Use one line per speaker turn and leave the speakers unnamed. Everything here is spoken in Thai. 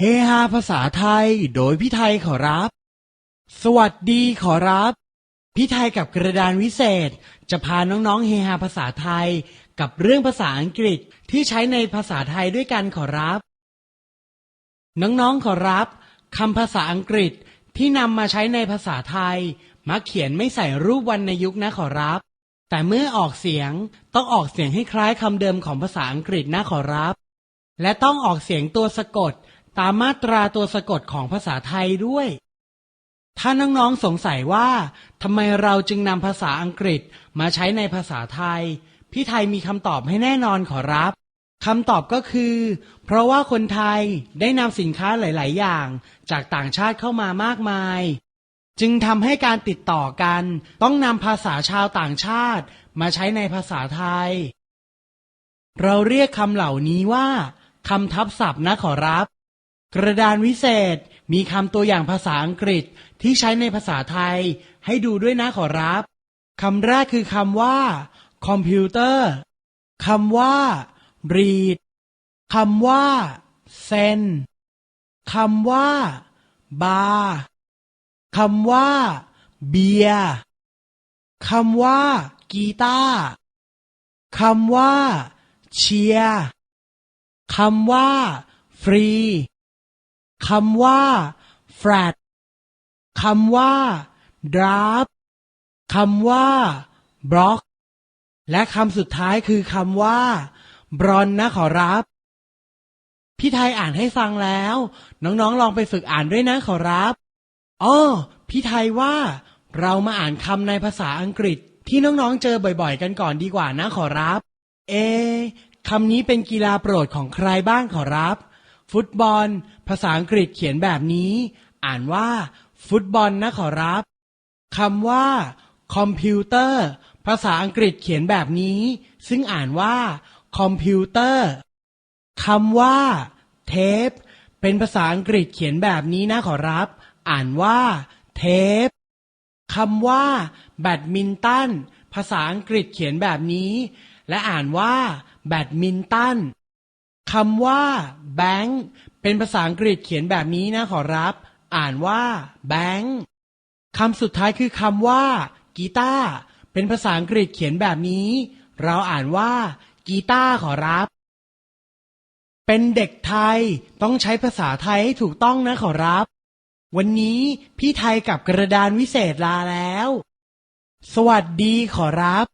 เฮฮาภาษาไทยโดยพี่ไทยขอรับ สวัสดีขอรับ พี่ไทยกับกระดานวิเศษ จะพาน้องๆเฮฮาภาษาไทย กับเรื่องภาษาอังกฤษที่ใช้ในภาษาไทยด้วยกันขอรับ น้องๆขอรับคำภาษาอังกฤษที่นำมาใช้ในภาษาไทย มักเขียนไม่ใส่รูปวรรณยุกต์นะขอรับ แต่เมื่อออกเสียงต้องออกเสียงให้คล้ายคำเดิมของภาษาอังกฤษนะขอรับ และต้องออกเสียงตัวสะกด ตามมาตราตัวสะกดของภาษาไทยด้วย ถ้าน้องๆสงสัยว่าทำไมเราจึงนำภาษาอังกฤษมาใช้ในภาษาไทย พี่ไทยมีคำตอบให้แน่นอนขอรับคำตอบก็คือ เพราะว่าคนไทยได้นำสินค้าหลาย ๆ อย่าง จากต่างชาติเข้ามามากมาย จึงทำให้การติดต่อกัน ต้องนำภาษาชาวต่างชาติ มาใช้ในภาษาไทย เราเรียกคำเหล่านี้ว่าคำทับศัพท์นะขอรับ กระดานวิเศษมีคำตัวอย่างภาษาอังกฤษที่ใช้ในภาษาไทย ให้ดูด้วยนะขอรับคำแรกคือคำว่า คอมพิวเตอร์คำว่า read คำว่า send คำว่า bar คำว่า เบียร์คำว่า กีตาร์คำว่า เชียร์คำว่า ฟรี คำว่าแฟลตคำว่าดราฟคำว่าบล็อกและคำสุดท้ายคือคำว่า บรอนนะขอรับ พี่ไทยอ่านให้ฟังแล้ว น้องๆลองไปฝึกอ่านด้วยนะขอรับอ้อพี่ไทยว่า เรามาอ่านคำในภาษาอังกฤษที่น้องๆเจอบ่อยๆ กันก่อนดีกว่านะขอรับ เอคำนี้เป็นกีฬาโปรดของใครบ้างขอรับ ฟุตบอล ภาษาอังกฤษเขียนแบบนี้ อ่านว่า ฟุตบอลนะขอรับคำว่า คอมพิวเตอร์ ภาษาอังกฤษเขียนแบบนี้ ซึ่งอ่านว่า คอมพิวเตอร์คำว่า เทป เป็นภาษาอังกฤษเขียนแบบนี้นะขอรับ อ่านว่า เทปคำว่า แบดมินตัน ภาษาอังกฤษเขียนแบบนี้ และอ่านว่า แบดมินตัน คำว่าแบงค์เป็นภาษาอังกฤษเขียนแบบนี้นะขอรับ อ่านว่าแบงค์คำสุดท้ายคือคำว่ากีตาร์เป็นภาษาอังกฤษเขียนแบบนี้ เราอ่านว่า กีตาร์ขอรับ เป็นเด็กไทยต้องใช้ภาษาไทยให้ถูกต้องนะขอรับ วันนี้พี่ไทยกับกระดานวิเศษลาแล้ว สวัสดีขอรับ